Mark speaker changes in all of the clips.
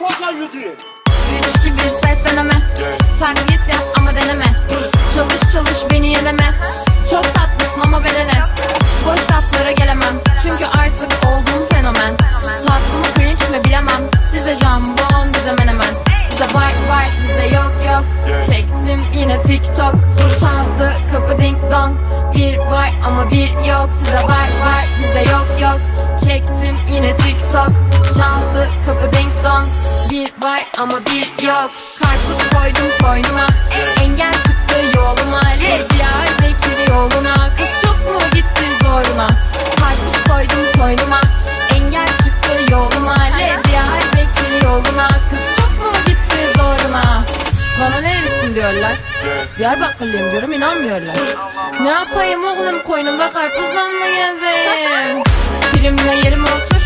Speaker 1: diye.
Speaker 2: 3 2 1 ses deneme Taklit yap ama deneme. Çalış çalış beni yeneme Çok tatlısın ama belene Boş laflara gelemem. Çünkü artık oldum fenomen. Tatlımı cringe mi bilemem. Size jambon bize menemen Size var var bize yok yok. Çektim yine tiktok. Çaldı kapı ding dong. Bir var ama bir yok. Size var var bize yok yok. Çektim yine tiktok. Çaldı var ama bir yok. Karpuz koydum koynuma Engel çıktı yoluma. Diyarbakır yoluna Kız çok mu gitti zoruna? Karpuz koydum koynuma Engel çıktı yoluma. Diyarbakır yoluna Kız çok mu gitti zoruna? Bana nerelisin diyorlar? Diyarbakırlıyım diyorum inanmıyorlar. Ne yapayım oğlum koynumda karpuzla mı gezeyim? Primle yerime otur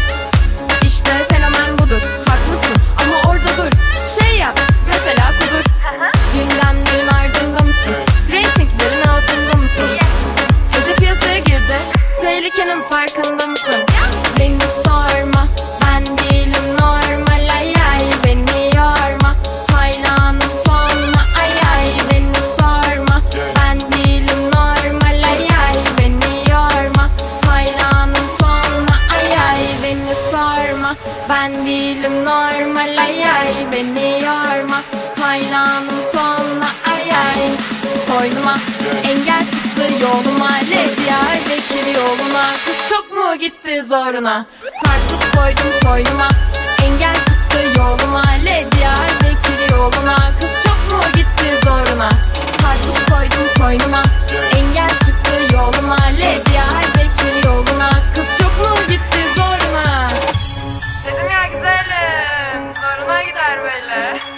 Speaker 2: farkında mısın? Beni sorma Ben değilim normal ay ay. Beni yorma Hayranım tonla ay ay. Beni sorma Ben değilim normal ay ay. Beni yorma Hayranım tonla ay ay. Beni sorma Ben değilim normal ay ay. Beni yorma Hayranım tonla ay ay. Koynuma engel Farklı yoluma Lady Erdekir yoluna Kız çok mu gitti zoruna? Karpuz koydum koynuma Engel çıktı yoluma Lady Erdekir yoluna Kız çok mu gitti zoruna? Karpuz koydum koynuma Engel çıktı yoluma Lady Erdekir yoluna Kız çok mu gitti zoruna? Dedim ya güzelim Zoruna gider böyle.